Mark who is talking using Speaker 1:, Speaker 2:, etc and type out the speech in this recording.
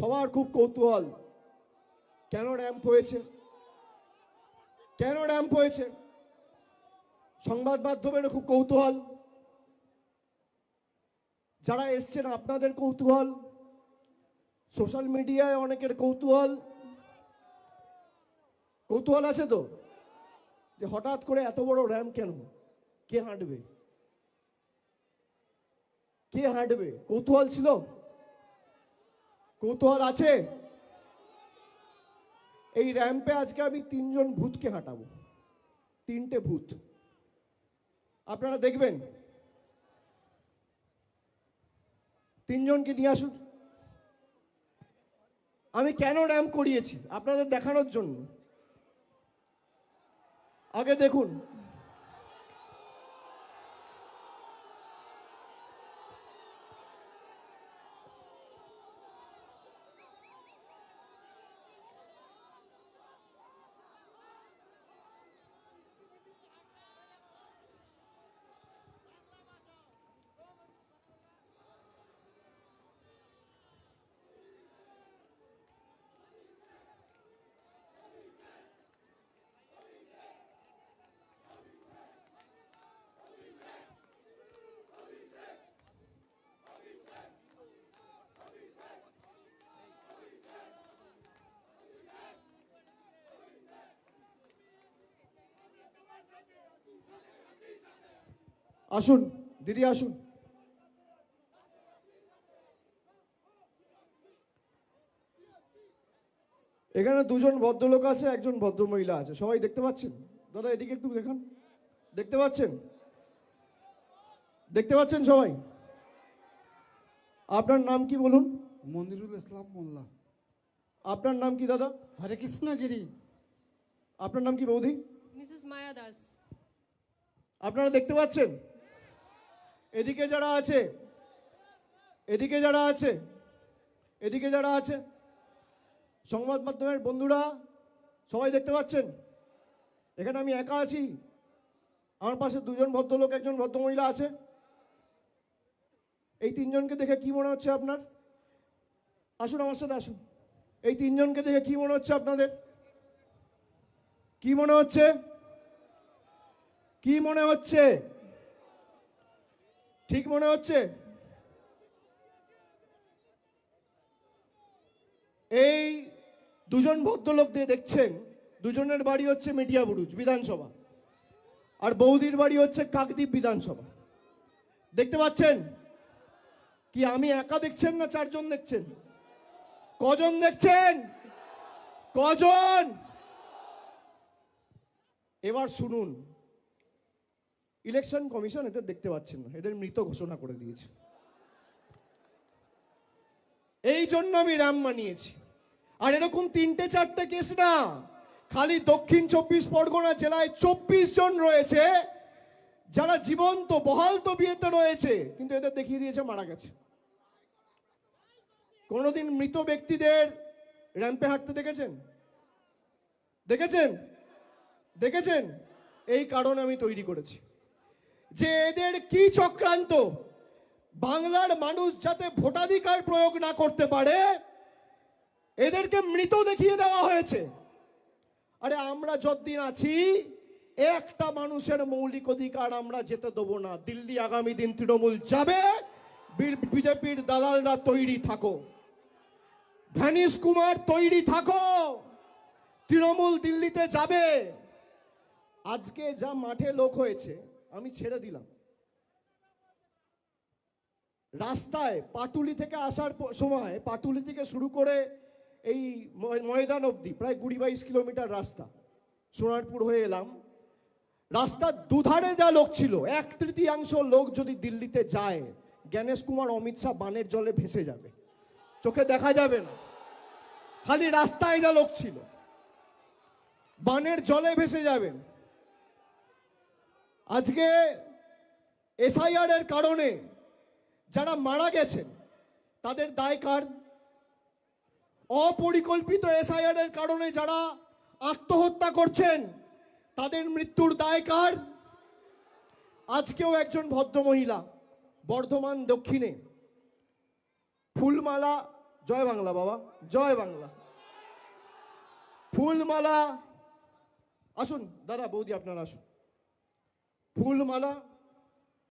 Speaker 1: সবার খুব কৌতূহল। কেন র্যাম্প হয়েছে? কেন র্যাম্প হয়েছে? সংবাদ মাধ্যমের খুব কৌতূহল। যারা এসছেন, আপনাদের কৌতূহল। সোশ্যাল মিডিয়ায় অনেকের কৌতূহল। কৌতূহল আছে তো? যে হঠাৎ করে এত বড় র্যাম্প কেন? কে হাঁটবে? কে হাঁটবে? কৌতূহল ছিল? কৌতূহল আছে? এই র্যাম্পে আজকে আমি তিনজন ভূতকে হাঁটাবো। তিনটে ভূত। আপনারা দেখবেন। তিনজনকে নিয়ে আসুন। আমি কেন র্যাম্প করিয়েছি? আপনাদের দেখানোর জন্য। আগে দেখুন। আসুন দিদি আসুন। এখানে দুজন ভদ্রলোক আছে একজন ভদ্রমহিলা আছে। সবাই দেখতে পাচ্ছেন? দাদা এদিকে একটু দেখান। দেখতে পাচ্ছেন? দেখতে পাচ্ছেন সবাই? আপনার নাম কি বলুন?
Speaker 2: মনিরুল ইসলাম মোল্লা।
Speaker 1: আপনার নাম কি দাদা?
Speaker 2: হরে কৃষ্ণ গিরি
Speaker 1: আপনার নাম কি বৌদি?
Speaker 3: Mrs. Maya Das.
Speaker 1: আপনারা দেখতে পাচ্ছেন? এদিকে যারা আছে, এদিকে যারা আছে, এদিকে যারা আছে, সংবাদ মাধ্যমের বন্ধুরা, সবাই দেখতে পাচ্ছেন? এখানে আমি একা আছি। আমার পাশে দুজন ভদ্রলোক, একজন ভদ্রমহিলা আছে। এই তিনজনকে দেখে কি মনে হচ্ছে আপনার? আসুন আমার সাথে আসুন। এই তিনজনকে দেখে কি মনে হচ্ছে আপনাদের? কি মনে হচ্ছে? কি মনে হচ্ছে? ঠিক মনে হচ্ছে? এই দুজন ভদ্রলোক দিয়ে দেখছেন, দুজনের বাড়ি হচ্ছে মিডিয়া বুরুজ বিধানসভা, আর বৌদির বাড়ি হচ্ছে কাকদ্বীপ বিধানসভা। দেখতে পাচ্ছেন? কি আমি একা দেখছেন না চারজন দেখছেন? কজন দেখছেন? কজন? এবার শুনুন ইলেকশন কমিশন এদের দেখতে পাচ্ছেন না, এদের মৃত ঘোষণা করে দিয়েছে। এই জন্য আমি রাম মানিয়েছি। আর এরকম তিনটে চারটে কেস না, খালি দক্ষিণ চব্বিশ পরগনা জেলায় চব্বিশ জন রয়েছে, যারা জীবন্ত, বহাল তো বিয়েতে রয়েছে, কিন্তু এদের দেখিয়ে দিয়েছে মারা গেছে। কোনোদিন মৃত ব্যক্তিদের র্যাম্পে হাঁটতে দেখেছেন? দেখেছেন? দেখেছেন? এই কারণ আমি তৈরি করেছি। যে এদের কি চক্রান্ত? বাংলার মানুষ যাতে ভোটাধিকার প্রয়োগ না করতে পারে, এদেরকে মৃত দেখিয়ে দেওয়া হয়েছে। আরে আমরা যতদিন আছি, একটা মানুষের মৌলিক অধিকার আমরা যেতে দেবো না। দিল্লি আগামী দিন তৃণমূল যাবে বিজেপির দালালরা তৈরি থাকো। ভ্যানিস কুমার তৈরি থাকো। তৃণমূল দিল্লিতে যাবে। আজকে যা মাঠে লোক হয়েছে আমি ছেড়ে দিলাম। রাস্তায় পাটুলি থেকে আসার সময় পাটুলি থেকে শুরু করে এই ময়- ময়দান অবধি, প্রায় কুড়ি বাইশ কিলোমিটার রাস্তা, সোনারপুর হয়ে এলাম। রাস্তার দুধারে যা লোক ছিল, এক তৃতীয়াংশ লোক যদি দিল্লিতে যায়, জ্ঞানেশ কুমার, অমিত শাহ বানের জলে ভেসে যাবে। চোখে দেখা যাবে না। খালি রাস্তায় যা লোক ছিল, বানের জলে ভেসে যাবেন। আজকে এসআইআর এর কারণে যারা মারা গেছেন, তাদের দায় কার? অপরিকল্পিত এসআইআর এর কারণে যারা আত্মহত্যা করছেন, তাদের মৃত্যুর দায় কার? আজকেও একজন ভদ্রমহিলা, বর্ধমান দক্ষিণে। ফুলমালা, জয় বাংলা বাবা, জয় বাংলা। ফুলমালা, আসুন, দাদা, বৌদি, আপনারা আসুন। ফুলমালা